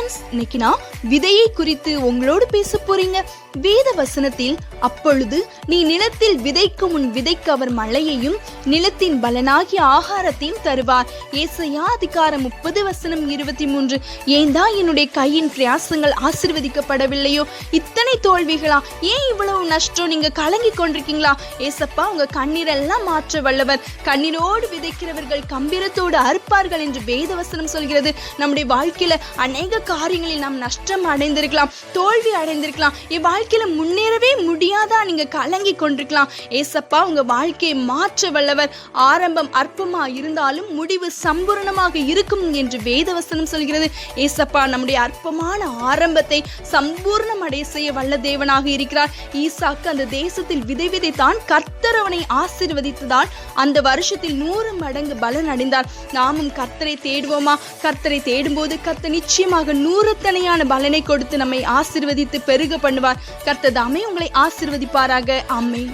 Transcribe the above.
Friends இன்னைக்கு நான் விதையை குறித்து உங்களோடு பேச போறீங்க. வேத வசனத்தில் அப்பொழுது நீ நிலத்தில் விதைக்கும் உன் விதைக்கு அவர் மழையையும் நிலத்தின் பலனாகிய ஆகாரத்தையும் தருவார். ஏசையா அதிகாரம் முப்பது வசனம் இருபத்தி மூன்று. ஏந்தா என்னுடைய கையின் பிரயாசங்கள் ஆசிர்வதிக்கப்படவில்லையோ? இத்தனை தோல்விகளா? ஏன் இவ்வளவு நஷ்டம் நீங்க கலங்கி கொண்டிருக்கீங்களா? ஏசப்பா உங்க கண்ணீரெல்லாம் மாற்ற வல்லவர். கண்ணீரோடு விதைக்கிறவர்கள் கம்பீரத்தோடு அறுப்பார்கள் என்று வேத வசனம் சொல்கிறது. நம்முடைய வாழ்க்கையில அநேக காரியங்களில் நாம் நஷ்டம் அடைந்திருக்கலாம் தோல்வி அடைந்திருக்கலாம். என் வாழ்க்கையில் முன்னேறவே முடியாதா நீங்க கலங்கி கொண்டிருக்கலாம். ஏசப்பா உங்க வாழ்க்கையை மாற்ற வல்லவர். ஆரம்பம் அற்பமா இருந்தாலும் முடிவு சம்பூரணமாக இருக்கும் என்று வேதவசனம் சொல்கிறது. ஏசப்பா நம்முடைய அற்பமான ஆரம்பத்தை சம்பூர்ணம் அடைய செய்ய வல்ல தேவனாக இருக்கிறார். ஈசாக்கு அந்த தேசத்தில் விதை விதைத்தான் கர்த்தர் அவனை அந்த வருஷத்தில் நூறு மடங்கு பலன் அடைந்தார். நாமும் கர்த்தரை தேடுவோமா? கர்த்தரை தேடும்போது கர்த்தர் நிச்சயமாக நூறுத்தனையான பலனை கொடுத்து நம்மை ஆசிர்வதித்து பெருக பண்ணுவார். கர்த்தது தாமே உங்களை ஆசிர்வதிப்பாராக. ஆமென்.